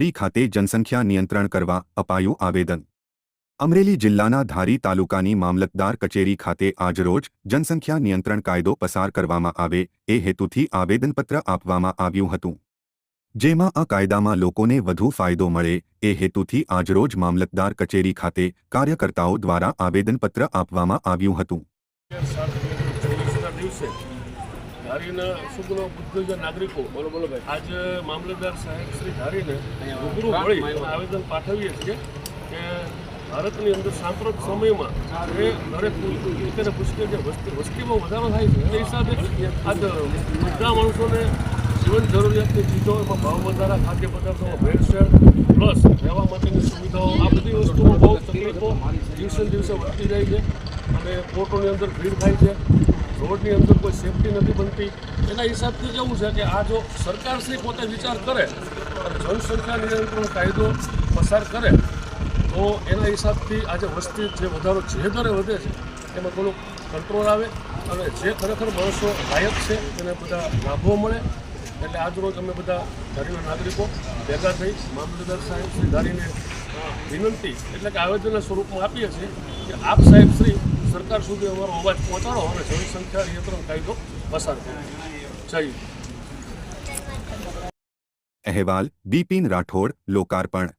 ધારી ખાતે જનસંખ્યા નિયંત્રણ કરવા અપાયું આવેદન. અમરેલી જિલ્લાના ધારી તાલુકાની મામલતદાર કચેરી ખાતે આજરોજ જનસંખ્યા નિયંત્રણ કાયદો પસાર કરવામાં આવે એ હેતુથી આવેદનપત્ર આપવામાં આવ્યું હતું. જેમાં આ કાયદામાં લોકોને વધુ ફાયદો મળે એ હેતુથી આજરોજ મામલતદાર કચેરી ખાતે કાર્યકર્તાઓ દ્વારા આવેદનપત્ર આપવામાં આવ્યું હતું. ધારીના સુગ્ન બુદ્ધિજ નાગરિકો, બોલો બોલો ભાઈ. આજે મામલતદાર સાહેબ શ્રી ધારીને રૂબરૂ મળી આવેદન પાઠવીએ છીએ કે ભારતની અંદર સાંપ્રત સમયમાં જે દરેક તેને પુષ્કળ જે વસ્તી, વસ્તીમાં વધારો થાય છે. એ હિસાબે આજે બધા માણસોને જીવન જરૂરિયાતની ચીજો એમાં ભાવ વધારા, ખાદ્ય પદાર્થોમાં ભેળસેળ, પ્લસ રહેવા માટેની સુવિધાઓ, આ બધી વસ્તુમાં બહુ તકલીફો દિવસે દિવસે વધતી જાય છે અને કોર્ટોની અંદર ભીડ થાય છે. રોડની અંદર કોઈ સેફટી નથી બનતી. એના હિસાબથી કેવું છે કે આ જો સરકારશ્રી પોતે વિચાર કરે જનસંખ્યા નિયંત્રણ કાયદો પસાર કરે, તો એના હિસાબથી આજે વસ્તી જે વધારો જે દરે વધે છે, એમાં થોડુંક કંટ્રોલ આવે અને જે ખરેખર માણસો લાયક છે, એને બધા લાભો મળે. એટલે આજરોજ અમે બધા ધારીના નાગરિકો ભેગા થઈ મામલતદાર સાહેબ શ્રી ધારીને વિનંતી એટલે કે આવેદનના સ્વરૂપમાં આપીએ છીએ કે આપ સાહેબ શ્રી સરકાર સુધી અમારો અવાજ પહોંચાડો અને જનસંખ્યા નિયંત્રણ કાયદો પસાર કરો. અહેવાલ બિપિન રાઠોડ, લોકાર્પણ.